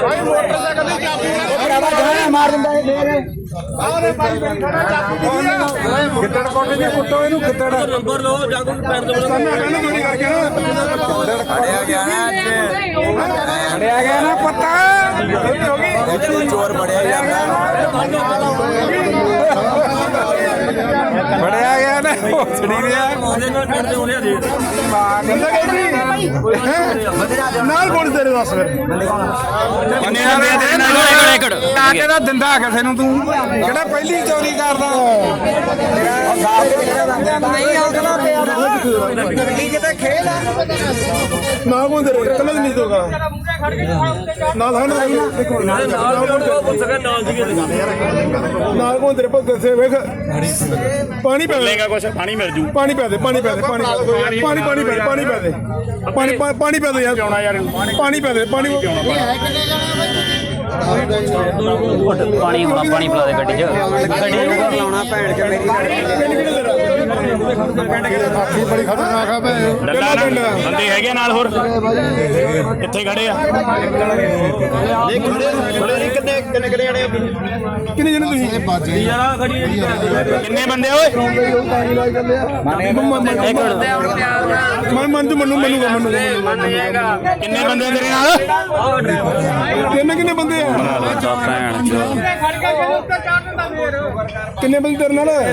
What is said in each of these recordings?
ਭਾਈ motorcycle ਦੀ ਚਾਬੀ ਭਰਾਵਾ ਜਾਣਾ ਮਾਰ ਦਿੰਦਾ ਇਹ ਫੇਰ। ਆਰੇ ਭਾਈ ਬੜੀ ਖੜਾ ਚਾਬੀ ਦੀ ਆ ਕਿੱਤੜ ਕੋਟੇ ਦੀ ਕੁੱਟੋ ਇਹਨੂੰ ਕਿੱਤੜ ਨੰਬਰ ਲਓ ਜਾਗੋ ਪੈਰ ਦੇ ਸਾਨਾ ਕਹਿੰਦਾ ਥੋੜੀ ਕਰਕੇ ਫੜਿਆ ਗਿਆ ਨਾ ਅੱਜ। ਫੜਿਆ ਗਿਆ ਨਾ ਪੱਤਾ ਚੋਰ ਫੜਿਆ ਜਾਂਦਾ। ਫੜਿਆ ਗਿਆ ਨਾ ਰਿਆ ਉਹਦੇ ਨਾਲ ਦੇ ਦੇ ਕੋਣ ਤੇਰੇ ਦੱਸ ਫਿਰ। ਕਿੰਨੇ ਆਂਦੇ ਤੇਰੇ ਨਾਲ ਆ ਕੇ ਤਾਂ ਦਿੰਦਾ ਕਿਸੇ ਨੂੰ ਤੂੰ। ਕਿਹੜਾ ਪਹਿਲੀ ਚੋਰੀ ਕਰਦਾ ਗੱਡੀ ਕਿਤੇ ਖੇਲ ਆ। ਨਾ ਕੋਣ ਤੇਰੇ ਕੱਲ ਨਹੀਂ ਦੋਗਾ ਨਾਲ ਹਨ ਨਾਲ ਕੇ ਨਾਲ ਕੋਣ ਤੇਰੇ ਭਗਤ ਸੇ ਵੇਖ। ਪਾਣੀ ਪੈ ਲੈਗਾ ਕੁਛ ਪਾਣੀ ਮਿਲ ਜੂ ਪਾਣੀ ਪੈ ਦੇ ਪਾਣੀ ਪੈ ਦੇ ਪਾਣੀ ਪਾਣੀ ਪਾਣੀ ਪੈ ਦੇ ਪਾਣੀ ਪੈ ਦੇ ਪਾਣੀ ਪਾ- ਪਾਣੀ ਪੈ ਦੇ ਯਾਰ ਪਾਣੀ ਪੈ ਦੇ ਪਾਣੀ ਪਾਣੀ ਪਾਣੀ ਪਿਲਾ ਦੇ ਗੱਡੀ 'ਚ ਗੱਡੀ ਨੂੰ ਘਰ ਲਾਉਣਾ ਭੈਣ ਚ ਮੇਰੀ ਬੜੀ ਖਤਰਨਾਕ ਆ ਭੈ ਲੱਲਾ ਪਿੰਡ ਨਾ ਬੰਦੇ ਹੈਗੇ ਨਾਲ ਹੋਰ ਕਿੱਥੇ ਖੜੇ ਆ ਕਿੰਨੇ ਜਣੇ ਤੁਸੀਂ? ਯਾਰਾ ਖੜੀ ਕਿੰਨੇ ਬੰਦੇ ਓਏ? ਮਨ ਮਨ ਤੂੰ ਮੰਨੂ ਮੰਨੂਗਾ ਮੰਨੂਗਾ ਕਿੰਨੇ ਬੰਦੇ ਤੇਰੇ ਨਾਲ? ਕਿੰਨੇ ਕਿੰਨੇ ਬੰਦੇ ਆ? ਕਿੰਨੇ ਬੰਦੇ ਤੇਰੇ ਨਾਲ? ਕਿੰਨੇ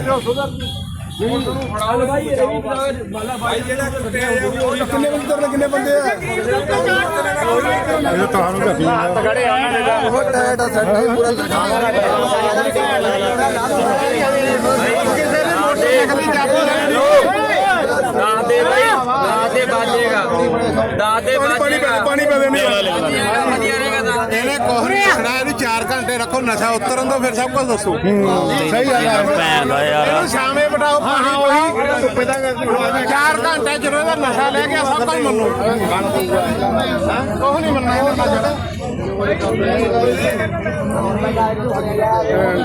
ਬੰਦੇ ਤੇਰੇ ਨਾਲ ਕਿੰਨੇ ਬੰਦੇ ਆ? ਇਹ ਤਾਂ ਨੂੰ ਰੱਖੀ ਖੜੇ ਆ। ਉਹ ਟਾਇਟ ਆ ਸੈੱਟ ਪੂਰਾ ਦਾਦੇ ਭਾਈ ਦਾਦੇ ਬਾਜੇਗਾ ਦਾਦੇ ਪਾਣੀ ਪੈ ਦੇ ਪਾਣੀ ਪੈ ਦੇ ਨਹੀਂ ਵਧੀਆ ਰਹੇਗਾ ਦਾਦੇ ਇਹਨੇ ਕੁਝ ਨਹੀਂ ਰੱਖਣਾ ਇਹਨੂੰ 4 ਘੰਟੇ ਰੱਖੋ ਨਸ਼ਾ ਉਤਰਨ ਦੋ ਫਿਰ ਸਭ ਕੁਝ ਦੱਸੋ। ਸਹੀ ਗੱਲ ਹੈ ਦਾ ਯਾਰ। ਇਹਨੂੰ ਸ਼ਾਮੇ ਬਿਠਾਓ ਪਾਣੀ ਉਹੀ ਧੁੱਪੇ ਦਾ 4 ਘੰਟੇ ਜਦੋਂ ਇਹਦਾ ਨਸ਼ਾ ਲੈ ਗਿਆ, ਸਭ ਕੁਝ ਮੰਨੋ। ਕੁਝ ਨਹੀਂ ਮੰਨਣਾ ਇਹਦਾ ਨਸ਼ਾ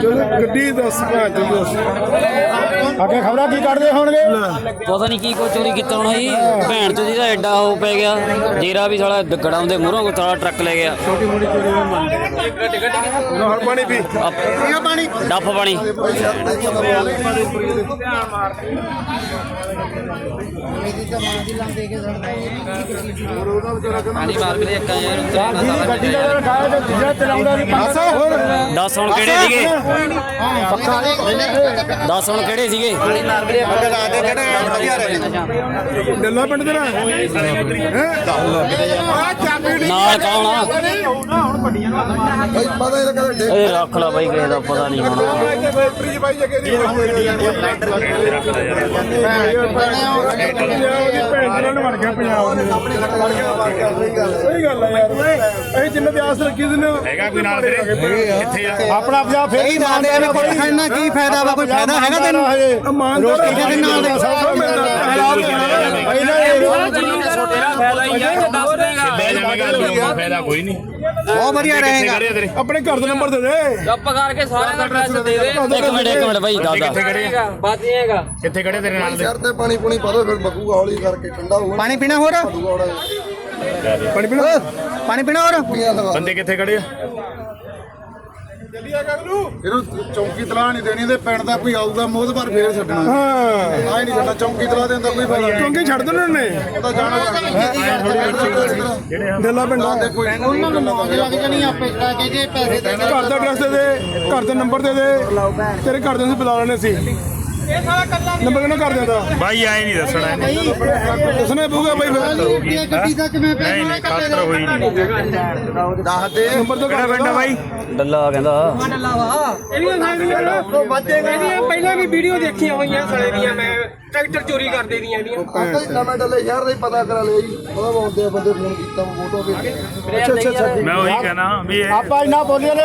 ਜਦੋਂ ਗੱਡੀ ਦੱਸ ਭਾਜ ਦੱਸ ਅੱਗੇ ਖਬਰਾਂ ਕੀ ਕੱਢਦੇ ਹੋਣਗੇ? ਪਤਾ ਨਹੀਂ ਕੀ ਕੋ ਚੋਰੀ ਕੀਤਾ ਹੋਣਾ ਜੀ। ਭੈਣ ਚ ਜਿਹਦਾ ਐਡਾ ਉਹ ਪੈ ਗਿਆ। ਜੀਰਾ ਵੀ ਸਾਲਾ ਗੜਾਉਂਦੇ ਮੂਹਰੋਂ ਕੋ ਸਾਲਾ ਟਰੱਕ ਲੈ ਗਿਆ। ਨਾਲ ਪਾਣੀ ਪੀ। ਇਹ ਪਾਣੀ। ਡੱਫ ਪਾਣੀ। ਪਾਣੀ ਮਾਰ ਕੇ ਇੱਕ ਯਾਰ ਗੱਡੀ ਦਾ ਤੇ ਚਲਾਉਂਦਾ ਦੱਸ। ਹੁਣ ਕਿਹੜੇ ਸੀਗੇ? ਦੱਸ ਹੁਣ ਕਿਹੜੇ ਸੀਗੇ? ਡੱਲਾ ਪਿੰਡ ਦੇ ਨਾਲ ਹੈ? ਆ ਚਾਬੀ ਨਹੀਂ ਨਾਲ ਕੌਣ ਆ? ਪਤਾ ਇਹ ਤਾਂ ਕਦੇ ਇਹ ਰੱਖ ਲਾ ਬਾਈ ਕਿਸੇ ਦਾ ਪਤਾ ਨਹੀਂ ਹੁਣ। ਬੈਟਰੀ ਬਾਈ ਜਗੇ ਦੀ ਭੈਣ ਨਾਲ ਮਰ ਗਿਆ ਪੰਜਾਬ ਦੇ ਸਹੀ ਗੱਲ ਹੈ ਯਾਰ। ਅਸੀਂ ਜਿੰਨੇ ਦੀ ਆਸ ਰੱਖੀ ਸੀ ਨਾ ਹੈਗਾ ਕੋਈ ਨਾਲ ਤੇਰੇ ਕਿੱਥੇ ਆ। ਆਪਣਾ ਪੰਜਾਬ ਫੇਰ ਹੀ ਨਾਲ ਦੇ ਕੋਈ ਖਾਣਾ ਕੀ ਫਾਇਦਾ ਵਾ ਕੋਈ ਫਾਇਦਾ ਹੈਗਾ ਤੈਨੂੰ? ਰੋਟੀ ਦੇ ਨਾਲ ਦੇ ਸਭ ਤੋਂ ਮਿਲਦਾ ਪਹਿਲਾਂ ਤੇਰਾ ਫਾਇਦਾ ਹੀ ਆ ਜੇ ਦੱਸ ਦੇਗਾ। ਬੈ ਜਾਵੇਗਾ ਲੋਕਾਂ ਫਾਇਦਾ ਕੋਈ ਨਹੀਂ। ਬਹੁਤ ਵਧੀਆ ਕਿੱਥੇ ਰਹੇਗਾ। ਖੜੇ ਆ ਤੇਰੇ? ਆਪਣੇ ਘਰ ਦਾ ਨੰਬਰ ਦੇ ਦੇ। ਚੁੱਪ ਕਰਕੇ ਸਾਰਿਆਂ ਦਾ ਐਡਰੈਸ ਦੇ ਦੇ। ਇੱਕ ਮਿੰਟ ਇੱਕ ਮਿੰਟ ਬਾਈ ਦਾਦਾ ਕਿੱਥੇ ਖੜੇ ਆ? ਬਾਜੇਗਾ ਕਿੱਥੇ ਖੜੇ ਤੇਰੇ ਨਾਲ? ਦੇ ਸਿਰ ਤੇ ਪਾਣੀ ਪੂਣੀ ਪਾ ਦੋ ਫਿਰ ਬਕੂਗਾ ਹੌਲੀ ਕਰਕੇ ਠੰਡਾ ਹੋਊਗਾ। ਪਾਣੀ ਪੀਣਾ ਹੋਰ? ਪਾਣੀ ਪੀਣਾ? ਪਾਣੀ ਪੀਣਾ ਹੋਰ? ਬੰਦੇ ਕਿੱਥੇ ਖੜੇ ਆ? ਇਹਨੂੰ ਚੌਂਕੀ ਤਲਾ ਨਹੀਂ ਦੇਣੀ ਤੇ ਪਿੰਡ ਦਾ ਕੋਈ ਆਊਗਾ ਮੋਹਦਵਾਰ ਫੇਰ ਛੱਡਣਾ। ਹਾਂ। ਆਈ ਨਹੀਂ ਛੱਡਣਾ ਚੌਂਕੀ ਤਲਾ ਦੇਣ ਦਾ ਕੋਈ ਫਾਇਦਾ ਕਿਉਂਕਿ ਛੱਡ ਦੇਣਾ ਨੇ। ਉਹਦਾ ਜਾਣਾ ਡੱਲਾ ਪਿੰਡ ਦਾ ਕੋਈ ਉਹਨਾਂ ਨੂੰ ਮੌਜ ਲੱਗ ਜਾਣੀ ਆਪੇ ਕੇ ਜੇ ਪੈਸੇ ਘਰ ਦਾ ਐਡਰੈਸ ਦੇ ਦੇ ਘਰ ਦਾ ਨੰਬਰ ਦੇ ਦੇ। ਤੇਰੇ ਘਰ ਦੇ ਨੂੰ ਬੁਲਾ ਲੈਣੇ ਸੀ। ਨੰਬਰ ਕਿਹਨਾਂ ਕਰ ਦਿੰਦਾ ਬਾਈ ਆਏ ਨਹੀਂ ਦੱਸਣਾ ਇਹਨੇ। ਦੱਸਣਾ ਪਊਗਾ ਬਾਈ ਫਿਰ। ਗੱਡੀ ਦਾ ਕਿਵੇਂ ਨਹੀਂ ਨਹੀਂ ਖਾਤਰ ਹੋਈ ਨਹੀਂ। ਦੱਸ ਦੇ। ਨੰਬਰ ਤਾਂ ਕਿਹੜਾ ਪਿੰਡ ਆ ਬਾਈ? ਡੱਲਾ ਕਹਿੰਦਾ। ਇਹਦੀਆਂ ਪਹਿਲਾਂ ਵੀ ਵੀਡੀਓ ਦੇਖੀਆਂ ਹੋਈਆਂ ਸਲੇ ਦੀਆਂ ਮੈਂ ਟਰੈਕਟਰ ਚੋਰੀ ਕਰਦੇ ਦੀਆਂ ਇਹਦੀਆਂ ਨਵੇਂ ਡੱਲੇ ਸ਼ਹਿਰ ਦਾ ਪਤਾ ਕਰਾ ਲਿਆ ਜੀ। ਉਹਦਾ ਆਉਂਦੇ ਬੰਦੇ ਫੋਨ ਕੀਤਾ ਫੋਟੋ ਵੀ ਅੱਛਾ ਅੱਛਾ ਮੈਂ ਉਹੀ ਕਹਿਣਾ ਵੀ ਇਹ ਆਪਾਂ ਇੰਨਾ ਬੋਲੀਏ ਨੇ